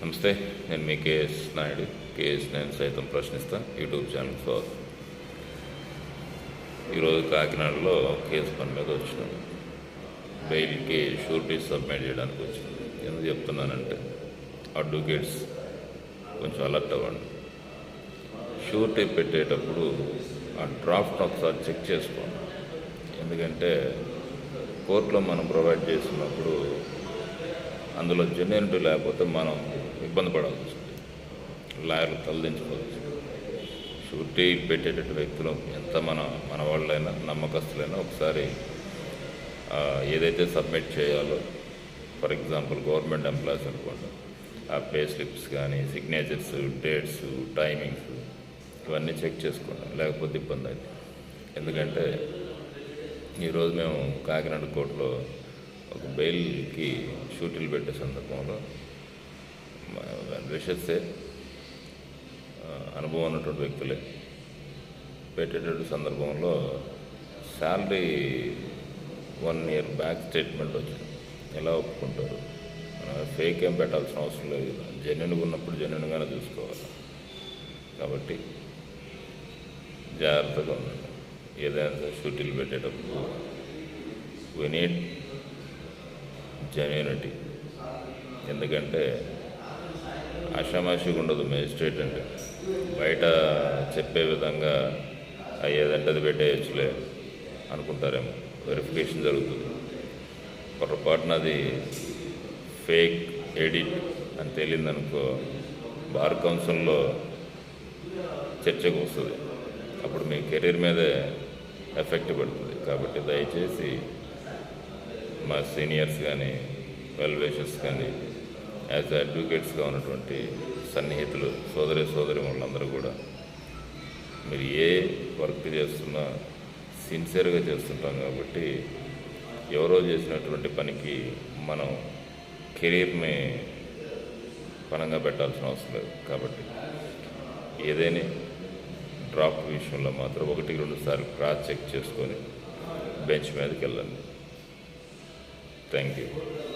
నమస్తే నేను మీ KS Naidu KS నేను సైతం ప్రశ్నిస్తా యూట్యూబ్ ఛానల్ స్వాగతం ఈరోజు కాకినాడలో కేసు పని మీద వచ్చినాను బెయిల్కి షూరిటీ సబ్మిట్ చేయడానికి వచ్చింది ఎందుకు చెప్తున్నానంటే అడ్వకేట్స్ కొంచెం అలర్ట్ అవ్వండి. షూరిటీ పెట్టేటప్పుడు ఆ డ్రాఫ్ట్ ఒకసారి చెక్ చేసుకోండి. ఎందుకంటే కోర్టులో మనం ప్రొవైడ్ చేసినప్పుడు అందులో జెన్యునిటీ లేకపోతే మనం ఇబ్బంది పడాల్సి వస్తుంది. లాయర్లు తలదించుకోవచ్చు షూరిటీ పెట్టేటట్టు వ్యక్తులు ఎంత మన మన వాళ్ళైనా నమ్మకస్తులైనా ఒకసారి ఏదైతే సబ్మిట్ చేయాలో ఫర్ ఎగ్జాంపుల్ గవర్నమెంట్ ఎంప్లాయీస్ అనుకోండి ఆ పే స్లిప్స్ కానీ సిగ్నేచర్స్ డేట్స్ టైమింగ్స్ ఇవన్నీ చెక్ చేసుకోండి. లేకపోతే ఇబ్బంది అయితే. ఎందుకంటే ఈరోజు మేము కాకినాడ కోర్టులో ఒక బెయిల్కి షూటీలు పెట్టే సందర్భంలో విషస్సే అనుభవం ఉన్నటువంటి వ్యక్తులే పెట్టేటటువంటి సందర్భంలో salary one year back statement వచ్చింది. ఎలా ఒప్పుకుంటారు? ఫేక్ ఏం పెట్టాల్సిన అవసరం లేదు. జెన్యున్గా ఉన్నప్పుడు జెన్యున్గానే చూసుకోవాలి. కాబట్టి జాగ్రత్తగా ఉండండి. ఏదైనా షూటీలు పెట్టేటప్పుడు we జెన్యూనిటీ. ఎందుకంటే ఆషామాషిగా ఉండదు మేజిస్ట్రేట్ అంటే. బయట చెప్పే విధంగా అయ్యేదంటే అది పెట్టేయచ్చులే అనుకుంటారేమో. వెరిఫికేషన్ జరుగుతుంది. పొరపాటున అది ఫేక్ ఎడిట్ అని తేలిందనుకో బార్ కౌన్సిల్లో చర్చకు వస్తుంది. అప్పుడు మీ కెరీర్ మీదే ఎఫెక్ట్ పడుతుంది. కాబట్టి దయచేసి మా సీనియర్స్ కానీ వెల్ విషర్స్ కానీ యాజ్ అడ్వకేట్స్గా ఉన్నటువంటి సన్నిహితులు సోదరి సోదరి వాళ్ళందరూ కూడా మీరు ఏ వర్క్ చేస్తున్నా సిన్సియర్గా చేస్తుంటాం కాబట్టి ఎవరో చేసినటువంటి పనికి మనం కెరీర్ని పనంగా పెట్టాల్సిన అవసరం లేదు. కాబట్టి ఏదైనా డ్రాప్ విషయంలో మాత్రం ఒకటి రెండు సార్లు క్రాస్ చెక్ చేసుకొని బెంచ్ మీదకి వెళ్ళండి. Thank you.